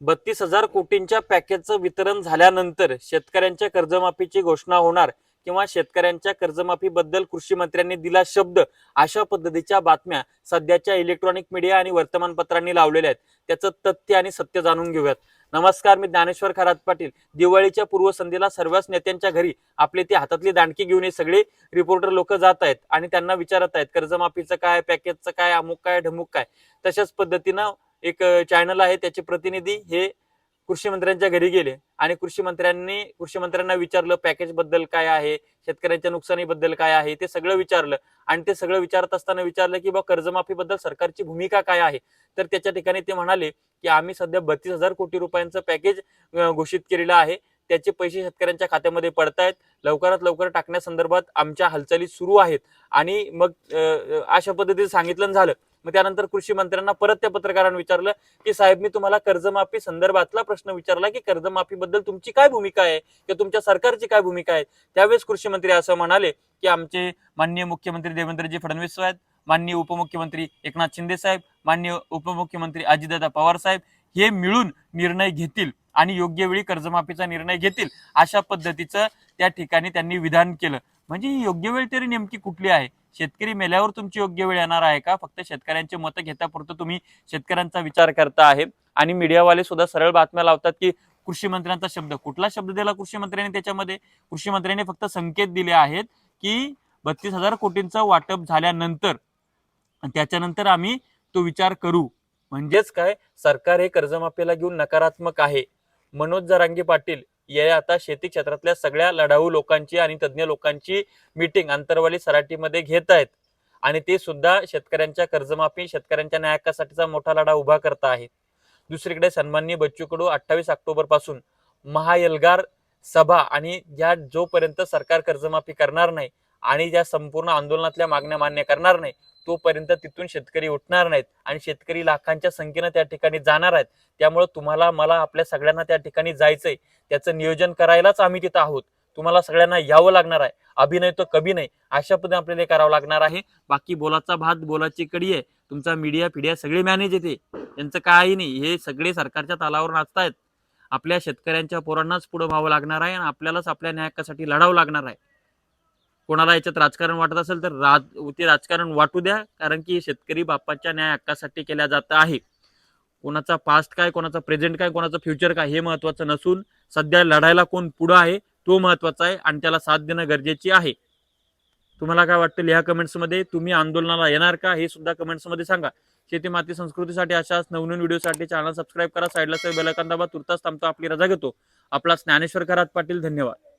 बत्तीस हजार कोटींच्या पॅकेजचं वितरण झाल्यानंतर शेतकऱ्यांच्या कर्जमाफीची घोषणा होणार किंवा शेतकऱ्यांच्या कर्जमाफीबद्दल कृषी मंत्र्यांनी दिला शब्द अशा पद्धतीच्या बातम्या सध्याच्या इलेक्ट्रॉनिक मीडिया आणि वर्तमानपत्रांनी लावलेल्या आहेत. त्याचं तथ्य आणि सत्य जाणून घेऊयात. नमस्कार मी ज्ञानेश्वर खरात पाटील. दिवाळीच्या पूर्वसंध्येला सर्वच नेत्यांच्या घरी आपले ती हातातली दांडकी घेऊन हे सगळे रिपोर्टर लोक जात आहेत आणि त्यांना विचारत आहेत कर्जमाफीचं काय पॅकेजचं काय अमुक काय ढमुक काय? तशाच पद्धतीनं एक चॅनल आहे त्याचे प्रतिनिधी हे कृषी मंत्र्यांच्या घरी गेले. आणि कृषी मंत्र्यांनी कृषी मंत्र्यांना विचारलं पॅकेजबद्दल काय आहे शेतकऱ्यांच्या नुकसानीबद्दल काय आहे ते सगळं विचारलं. आणि ते सगळं विचारत असताना विचारलं की बा कर्जमाफीबद्दल सरकारची भूमिका काय आहे? तर त्याच्या ठिकाणी ते म्हणाले की आम्ही सध्या बत्तीस हजार कोटी रुपयांचं पॅकेज घोषित केलेलं आहे. त्याचे पैसे शेतकऱ्यांच्या खात्यामध्ये पडतायत. लवकरात लवकर टाकण्यासंदर्भात आमच्या हालचाली सुरू आहेत. आणि मग अशा पद्धतीने सांगितलं झालं. मग त्यानंतर कृषी मंत्र्यांना परत त्या पत्रकारांना विचारलं की साहेब मी तुम्हाला कर्जमाफी संदर्भातला प्रश्न विचारला की कर्जमाफीबद्दल तुमची काय भूमिका आहे? किंवा तुमच्या सरकारची काय भूमिका आहे? त्यावेळेस कृषी मंत्री असं म्हणाले की आमचे माननीय मुख्यमंत्री देवेंद्रजी फडणवीस साहेब माननीय उपमुख्यमंत्री एकनाथ शिंदे साहेब माननीय उपमुख्यमंत्री अजितदादा पवार साहेब हे मिळून निर्णय घेतील आणि योग्य वेळी कर्जमाफीचा निर्णय घेतील. अशा पद्धतीचं त्या ठिकाणी त्यांनी विधान केलं. म्हणजे ही योग्य वेळ तरी नेमकी कुठली आहे? शेतकरी मेल्यावर तुमची योग्य वेळ येणार आहे का? फक्त शेतकऱ्यांचे मतं घेतापुरतं तुम्ही शेतकऱ्यांचा विचार करता आहे. आणि मीडियावाले सुद्धा सरळ बातम्या लावतात की कृषी मंत्र्यांचा शब्द. कुठला शब्द दिला कृषी मंत्र्यांनी त्याच्यामध्ये? कृषी मंत्र्यांनी फक्त संकेत दिले आहेत की बत्तीस हजार कोटींचं वाटप झाल्यानंतर त्याच्यानंतर आम्ही तो विचार करू. म्हणजेच काय? सरकार हे कर्जमाफीला घेऊन नकारात्मक आहे. मनोज जरांगे पाटील या आता शेती क्षेत्रातल्या सगळ्या लढाऊ लोकांची आणि तज्ज्ञ लोकांची मीटिंग आंतरवाली सराटीमध्ये घेत आहेत. आणि ते सुद्धा शेतकऱ्यांच्या कर्जमाफी शेतकऱ्यांच्या न्यायकासाठीचा मोठा लढा उभा करत आहेत. दुसरीकडे सन्माननीय बच्चू कडू अठ्ठावीस ऑक्टोबरपासून महाएल्गार सभा आणि या जोपर्यंत सरकार कर्जमाफी करणार नाही आणि ज्या संपूर्ण आंदोलनातल्या मागण्या मान्य करणार नाही तोपर्यंत तिथून शेतकरी उठणार नाहीत आणि शेतकरी लाखांच्या संख्येनं त्या ठिकाणी जाणार आहेत. त्यामुळे तुम्हाला मला आपल्या सगळ्यांना त्या ठिकाणी जायचंय. त्याचं नियोजन करायलाच आम्ही तिथं आहोत. तुम्हाला सगळ्यांना यावं लागणार आहे. अभिनय तो कभी नाही. अशा पद्धतीने आपल्याला करावं लागणार आहे. बाकी बोलाचा भात बोलाची कडी आहे. तुमचा मीडिया पिडिया सगळे मॅनेज येते. त्यांचं काही नाही. हे सगळे सरकारच्या तालावर नाचतायत. आपल्या शेतकऱ्यांच्या पोरांनाच पुढे व्हावं लागणार आहे आणि आपल्यालाच आपल्या न्यायकासाठी लढावं लागणार आहे. कोणाला याच्यात राजकारण वाटत असेल तर राज ते राजकारण वाटू द्या कारण की शेतकरी बापाच्या न्याय हक्कासाठी केल्या जात आहे. कोणाचा पास्ट काय कोणाचा प्रेझेंट काय कोणाचं फ्युचर काय हे महत्वाचं नसून सध्या लढायला कोण पुढं आहे तो महत्त्वाचा आहे आणि त्याला साथ देणं गरजेची आहे. तुम्हाला काय वाटतं लिहा कमेंट्समध्ये तुम्ही आंदोलनाला येणार का? हे सुद्धा कमेंट्समध्ये सांगा. शेती माती संस्कृतीसाठी अशाच नवनवीन व्हिडिओसाठी चॅनल सबस्क्राईब करा. साईडला बेल आयकॉन तुर्तास थांबतो आपली रजा घेतो. आपला ज्ञानेश्वर खरात पाटील धन्यवाद.